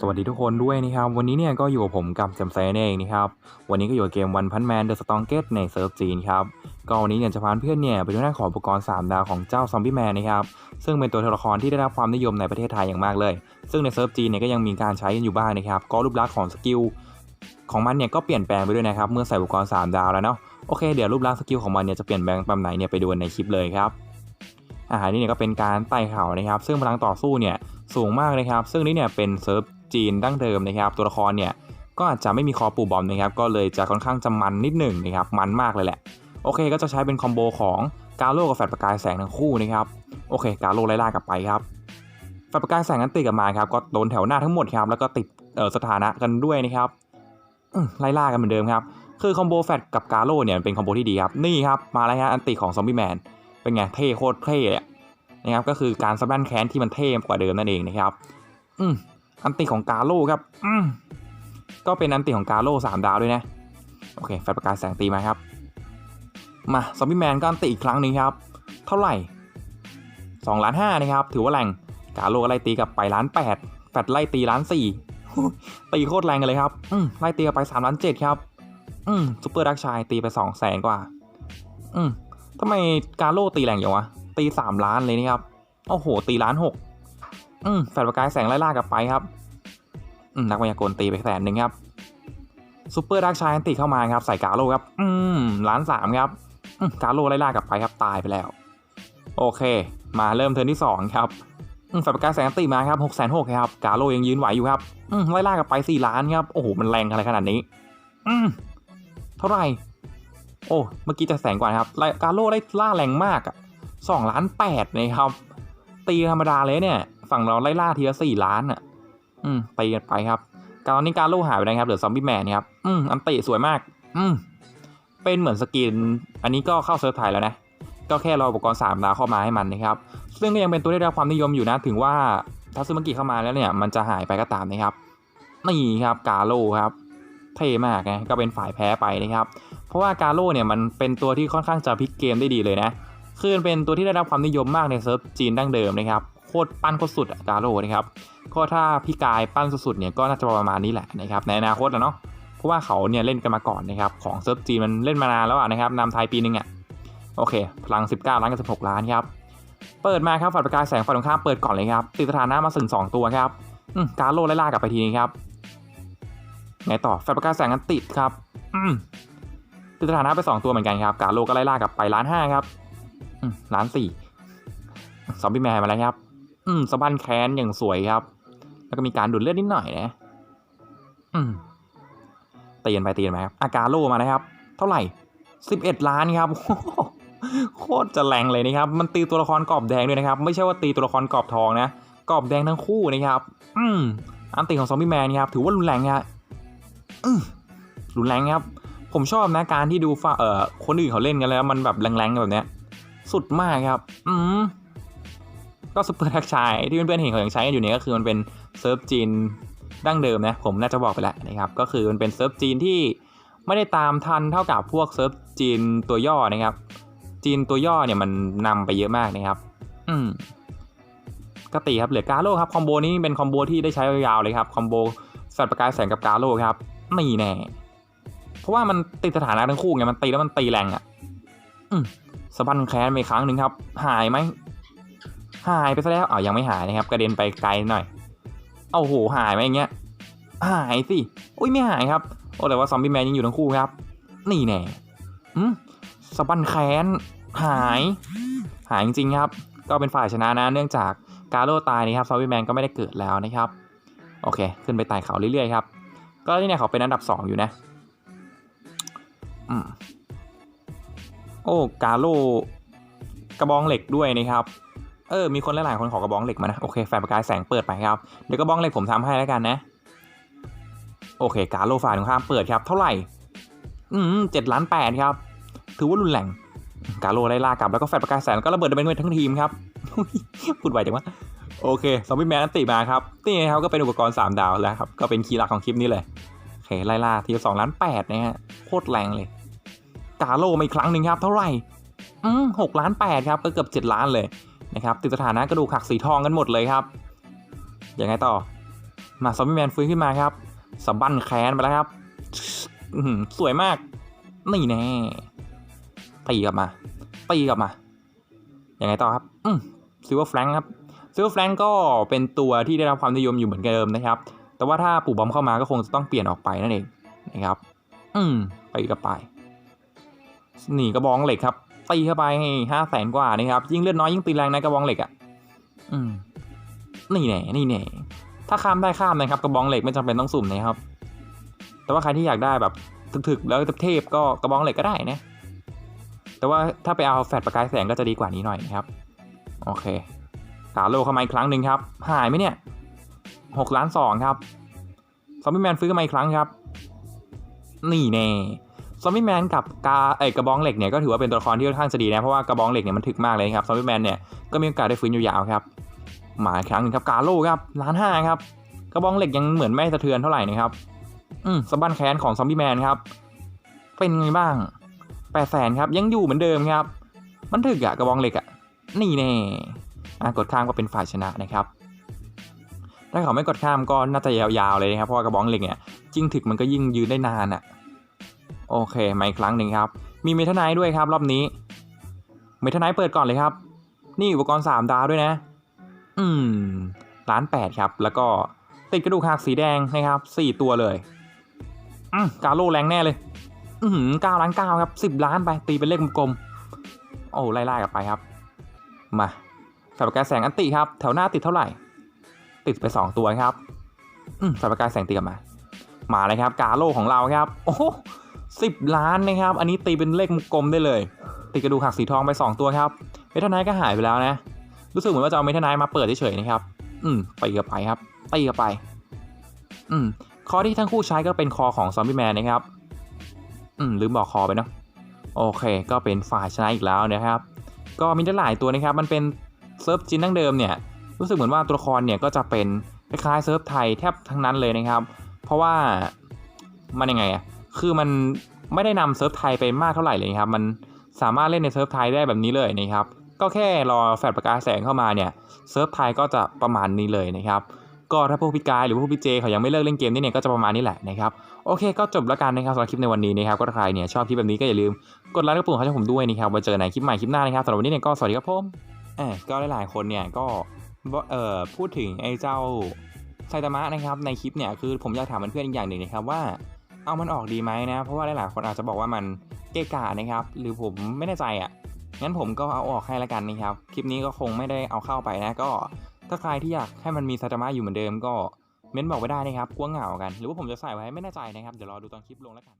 สวัสดีทุกคนด้วยนะครับ วันนี้เนี่ยก็อยู่กับผมกับแจมแซนเองนะครับ วันนี้ก็อยู่กับเกมวันพันแมนเดอะสตองเกตในเซิร์ฟจีนครับ ก็วันนี้เนี่ยจะพาเพื่อนเนี่ยไปดูหน้าของอุปกรณ์ 3 ดาวของเจ้าซอมบี้แมนนะครับ ซึ่งเป็นตัวละครที่ได้รับความนิยมในประเทศไทยอย่างมากเลย ซึ่งในเซิร์ฟจีนเนี่ยก็ยังมีการใช้กันอยู่บ้างนะครับ ก็รูปลักษณ์ของสกิลของมันเนี่ยก็เปลี่ยนแปลงไปด้วยนะครับเมื่อใส่อุปกรณ์ 3 ดาวแล้วเนาะ โอเคเดี๋ยวรูปลักษณ์สกิลของมันเนี่ยจะเปลี่ยนแปลงแบบไหนเนี่ยไปดูในคลิปเลยครับอาหารนี่เนี่ยก็เป็นการไต่เขานะครับ ซึ่งพลังต่อสู้เนี่ยสูงมากนะครับ ซึ่งนี่เนี่ยเป็นเซิร์ฟ จีนดั้งเดิมนะครับตัวละครเนี่ยก็อาจจะไม่มีคอปูบอมนะครับก็เลยจะค่อนข้างจะมันนิดหนึ่งนะครับมันมากเลยแหละโอเคก็จะใช้เป็นคอมโบของกาโลกับแฟดประกายแสงทั้งคู่นะครับโอเคกาโลไล่ล่ากลับไปครับแฟดประกายแสงนั้นติดกับมาครับก็โดนแถวหน้าทั้งหมดครับแล้วก็ติดเออสถานะกันด้วยนะครับไล่ล่ากันเหมือนเดิมครับคือคอมโบแฟดกับกาโลเนี่ยเป็นคอมโบที่ดีครับนี่ครับมาแล้วฮะอันติของซอมบี้แมนเป็นไงเท่โคตรเท่เลยนะครับก็คือการซับแบนแค้นที่มันเท่กว่าเดิมนั่นเองนะครับอืม อันติของกาโลครับก็เป็นอันติของกาโลสามดาวด้วยนะ โอเคแฟลชประกายแสงตีมาครับ มาซอมบี้แมนก็อันติอีกครั้งหนึงครับ เท่าไหร่2ล้านห้านะครับ ถือว่าแรงกาโลก็ไล่ตีกับไปล้านแปดแฟลชไล่ตีล้านสี่ตีโคตรแรงกันเลยครับ อืมไล่ตีกับไป3ล้านเจ็ดครับ อืมซูเปอร์ดักชายตีไป2แสนกว่า อืมทำไมกาโลตีแรงอย่างวะ ตีสามล้านเลยนี่ครับ โอ้โห ตีล้านหก อืมแฟลชประกายแสงไล่ล่ากลับไปครับอืมนักมายากลตีไปแสนหนึ่งครับซูเปอร์ดักชายนติเข้ามาครับใส่กาโลครับ อืมล้านสามครับอืมกาโลไล่ล่ากลับไปครับตายไปแล้ว โอเค มาเริ่มเทิร์นที่สองครับแฟลชประกายแสงนติมาครับหกแสนหกครับกาโลยังยืนไหวอยู่ครับอืมไล่ล่ากลับไปสี่ล้านครับโอ้โหมันแรงอะไรขนาดนี้ อืมเท่าไหร่โอ้เมื่อกี้จะแสงกว่าครับกาโลไล่ล่าแรงมากอะสองล้านแปดนะครับตีธรรมดาเลยเนี่ย ฝั่งเราไล่ล่าทีละสี่ล้านอะ อืมตีกันไปครับตอนนี้การโล่หายไปนะครับเหลือซอมบี้แมนครับ อืมอันติสวยมาก อืมเป็นเหมือนสกิน อันนี้ก็เข้าเซิร์ฟไทยแล้วนะ ก็แค่รออุปกรณ์สามดาวเข้ามาให้มันนะครับ ซึ่งก็ยังเป็นตัวได้รับความนิยมอยู่นะ ถึงว่าถ้าซึมากิเข้ามาแล้วเนี่ยมันจะหายไปก็ตามนะครับ นี่ครับกาโลครับ เท่มากไงก็เป็นฝ่ายแพ้ไปนะครับ เพราะว่ากาโลเนี่ยมันเป็นตัวที่ค่อนข้างจะพลิกเกมได้ดีเลยนะคือเป็นตัวที่ได้รับความนิยมมากในเซิร์ฟจีนดั้งเดิมนะครับ โคตรปั้นโคตรสุดอะกาโลนะครับก็ถ้าพี่กายปั้นสุดๆเนี่ยก็น่าจะประมาณนี้แหละนะครับในอนาคตนะเนาะเพราะว่าเขาเนี่ยเล่นกันมาก่อนนะครับของเซิร์ฟจีนมันเล่นมานานแล้วอะนะครับนำไทยปีนึงอะโอเค พลัง 19 ล้านกับ 16 ล้านครับเปิดมาครับฝันประกายแสงฝันตรงข้ามเปิดก่อนเลยครับติดสถานะมาสึง2ตัวครับอืมกาโลไล่ล่ากลับไปทีนี้ครับไงต่อฝันประกายแสงกันติดครับ อืมติดสถานะไปสองตัวเหมือนกันครับ กาโลก็ไล่ล่ากลับไปล้านห้าครับอืมล้านสี่ซอมบี้แมนมาแล้วครับ อืมสะบันแค้นอย่างสวยครับ แล้วก็มีการดูดเลือดนิดหน่อยนะ อืมตีกันไปตีกันมครับ อาการโลมานะครับ เท่าไหร่สิบเอ็ดล้านครับโคตรจะแรงเลยนะครับ มันตีตัวละครกรอบแดงด้วยนะครับ ไม่ใช่ว่าตีตัวละครกรอบทองนะกรอบแดงทั้งคู่นะครับ อืมอันตีของซอมบี้แมนครับถือว่ารุนแรงครับรุนแรงครับ ผมชอบนะการที่ดูฟ้าเอ่อคนอื่นเขาเล่นกันแล้ว มันแบบแรงๆแบบเนี้ย สุดมากครับ อืม ก็ซุปเปอร์ทักชายที่เพื่อนๆเห็นเขายังใช้กันอยู่เนี่ยก็คือมันเป็นเซิร์ฟจีนดั้งเดิมนะผมน่าจะบอกไปแล้วนะครับก็คือมันเป็นเซิร์ฟจีนที่ไม่ได้ตามทันเท่ากับพวกเซิร์ฟจีนตัวย่อนะครับ จีนตัวย่อเนี่ยมันนำไปเยอะมากนะครับ อืมก็ตีครับเหลือกาโลครับคอมโบนี้เป็นคอมโบที่ได้ใช้ยาวๆเลยครับคอมโบสัตว์ประกายแสงกับกาโลครับนี่แน่เพราะว่ามันติดสถานะทั้งคู่ไงมันตีแล้วมันตีแรงอะ อืมสะบันแค้นไปครั้งหนึ่งครับ หายไหม หายไปซะแล้วอ้าวยังไม่หายนะครับ กระเด็นไปไกลหน่อย เอาโหหายไหมอย่างเงี้ย หายสิอุ้ยไม่หายครับ โอ้แต่ว่าซอมบี้แมนยังอยู่ทั้งคู่ครับ นี่แน่อืมสะบันแค้นหาย หายจริงๆครับ ก็เป็นฝ่ายชนะนะ เนื่องจากกาโลตายนะครับซอมบี้แมนก็ไม่ได้เกิดแล้วนะครับ โอเค ขึ้นไปไต่เขาเรื่อยๆครับ ก็ที่เนี่ยเขาเป็นอันดับสองอยู่นะ อืม โอ้ กาโลกระบองเหล็กด้วยนะครับ เออ มีคนหลายๆคนขอกระบองเหล็กมานะ โอเค แฟนประกายแสงเปิดไปครับ เดี๋ยวกระบองเหล็กผมทำให้แล้วกันนะ โอเค การโลฝ่ายตรงข้ามเปิดครับ เท่าไหร่ อืมเจ็ดล้านแปดครับ ถือว่ารุนแรง การโลไล่ล่ากลับแล้วก็แฟนประกายแสงก็ระเบิดไปเป็นทั้งทีมครับ พูดไวจังวะ โอเค ซอมบี้แมนติมาครับ นี่ครับก็เป็นอุปกรณ์ 3 ดาวแล้วครับ ก็เป็นคีย์หลักของคลิปนี้เลย โอเค ไล่ล่าทีละสองล้านแปดนะฮะ โคตรแรงเลย กาโลมาอีกครั้งหนึ่งครับ เท่าไหร่ อืมหกล้านแปดครับ ก็เกือบเจ็ดล้านเลย นะครับติดสถานะกระดูกหักสีทองกันหมดเลยครับยังไงต่อ มาซอมบี้แมนฟื้นขึ้นมาครับสบั้นแขนไปแล้วครับอื้อหือสวยมาก นี่แน่ตีกลับมาตีกลับมายังไงต่อครับอืมซิลเวอร์แฟลงครับซิลเวอร์แฟลงก็เป็นตัวที่ได้รับความนิยมอยู่เหมือนเดิมนะครับ แต่ว่าถ้าปู่บอมเข้ามาก็คงจะต้องเปลี่ยนออกไปนั่นเองนะครับ อืมตีกลับไปนี่กระบองเหล็กครับ ตีเข้าไปให้ห้าแสนกว่านะครับยิ่งเลือดน้อยยิ่งตีแรงนะกระบองเหล็กอะอืมนี่แน่นี่แน่ถ้าข้ามได้ข้ามนะครับกระบองเหล็กไม่จำเป็นต้องสุ่มนะครับ แต่ว่าใครที่อยากได้แบบถึกๆแล้วเทพก็กระบองเหล็กก็ได้นะแต่ว่าถ้าไปเอาแฟลชประกายแสงก็จะดีกว่านี้หน่อยนะครับ โอเคกาโลเข้ามาอีกครั้งหนึ่งครับ หายไหมเนี่ยหกล้านสองครับซอมบี้แมนฟื้นขึ้นมาอีกครั้งครับ นี่แน่ ซอมบี้แมนกับกาเอ้กระบองเหล็กเนี่ยก็ถือว่าเป็นตัวละครที่ค่อนข้างจะดีนะเพราะว่ากระบองเหล็กเนี่ยมันถึกมากเลยครับซอมบี้แมนเนี่ยก็มีโอกาสได้ฟื้นยาวๆครับมาครั้งนึงครับกาโลครับล้านห้าครับกระบองเหล็กยังเหมือนไม่สะเทือนเท่าไหร่นะครับอืมสะบั้นแขนของซอมบี้แมนครับเป็นไงบ้างแปดแสนครับยังอยู่เหมือนเดิมครับ มันถึกอะกระบองเหล็กอะนี่แน่กดข้ามก็เป็นฝ่ายชนะนะครับถ้าเขาไม่กดข้ามก็น่าจะยาวๆเลยนะครับเพราะว่ากระบองเหล็กเนี่ยยิ่งถึกมันก็ยิ่งยืนได้นานอะ โอเคมาอีกครั้งหนึ่งครับ มีเมทไนท์ด้วยครับรอบนี้ เมทไนท์เปิดก่อนเลยครับ นี่อุปกรณ์สามดาวด้วยนะ อืมล้านแปดครับ แล้วก็ติดกระดูกหักสีแดงนะครับสี่ตัวเลยอืมกาโลแรงแน่เลย อืมเก้าล้านเก้าครับสิบล้านไปตีเป็นเลขกลมๆโอ้ไล่ๆกลับไปครับ มาสายประกายแสงอันติครับ แถวหน้าติดเท่าไหร่ ติดไปสองตัวครับ อืมสายประกายแสงตีกลับมา มาเลยครับ กาโลของเราครับ โอ้ สิบล้านนะครับ อันนี้ตีเป็นเลขกลมได้เลย ติดกระดูกหักสีทองไปสองตัวครับเมทัลไนท์ก็หายไปแล้วนะ รู้สึกเหมือนว่าจะเอาเมทัลไนท์มาเปิดเฉยๆนะครับ อืมไปกับไปครับตีกับไป อืมคอที่ทั้งคู่ใช้ก็เป็นคอของซอมบี้แมนนะครับ อืมลืมบอกคอไปเนาะโอเค ก็เป็นฝ่ายชนะอีกแล้วนะครับ ก็มีได้หลายตัวนะครับ มันเป็นเซิร์ฟจีนดั้งเดิมเนี่ย รู้สึกเหมือนว่าตัวละครเนี่ยก็จะเป็นคล้ายเซิร์ฟไทยแทบทั้งนั้นเลยนะครับ เพราะว่ามันยังไงอะ คือมันไม่ได้นำเซิร์ฟไทยไปมากเท่าไหร่เลยครับ มันสามารถเล่นในเซิร์ฟไทยได้แบบนี้เลยนะครับ ก็แค่รอแฟลชประกายแสงเข้ามาเนี่ยเซิร์ฟไทยก็จะประมาณนี้เลยนะครับ ก็ถ้าพวกพี่กายหรือพวกพี่เจเขายังไม่เลิกเล่นเกมนี่เนี่ยก็จะประมาณนี้แหละนะครับ โอเคก็จบแล้วกันนะครับสำหรับคลิปในวันนี้นะครับ ก็ถ้าใครเนี่ยชอบคลิปแบบนี้ก็อย่าลืมกดไลค์กดปุ่มให้ผมด้วยนะครับไว้เจอในคลิปใหม่คลิปหน้านะครับสำหรับวันนี้เนี่ยก็สวัสดีครับผมเออก็หลายๆคนเนี่ยก็เอ่อพูดถึงไอ้เจ้าไซตามะนะครับในคลิปเนี่ยคือผมอยากถามเพื่อนๆอีกอย่างหนึ่งนะครับว่า เอามันออกดีไหมนะ เพราะว่าหลายๆคนอาจจะบอกว่ามันเกะกะนะครับ หรือผมไม่แน่ใจอะ งั้นผมก็เอาออกให้ละกันนะครับ คลิปนี้ก็คงไม่ได้เอาเข้าไปนะ ก็ถ้าใครที่อยากให้มันมีไซตามะอยู่เหมือนเดิมก็เม้นบอกไว้ได้นะครับกลัวเหงากัน หรือว่าผมจะใส่ไว้ไม่แน่ใจนะครับ เดี๋ยวรอดูตอนคลิปลงแล้วกัน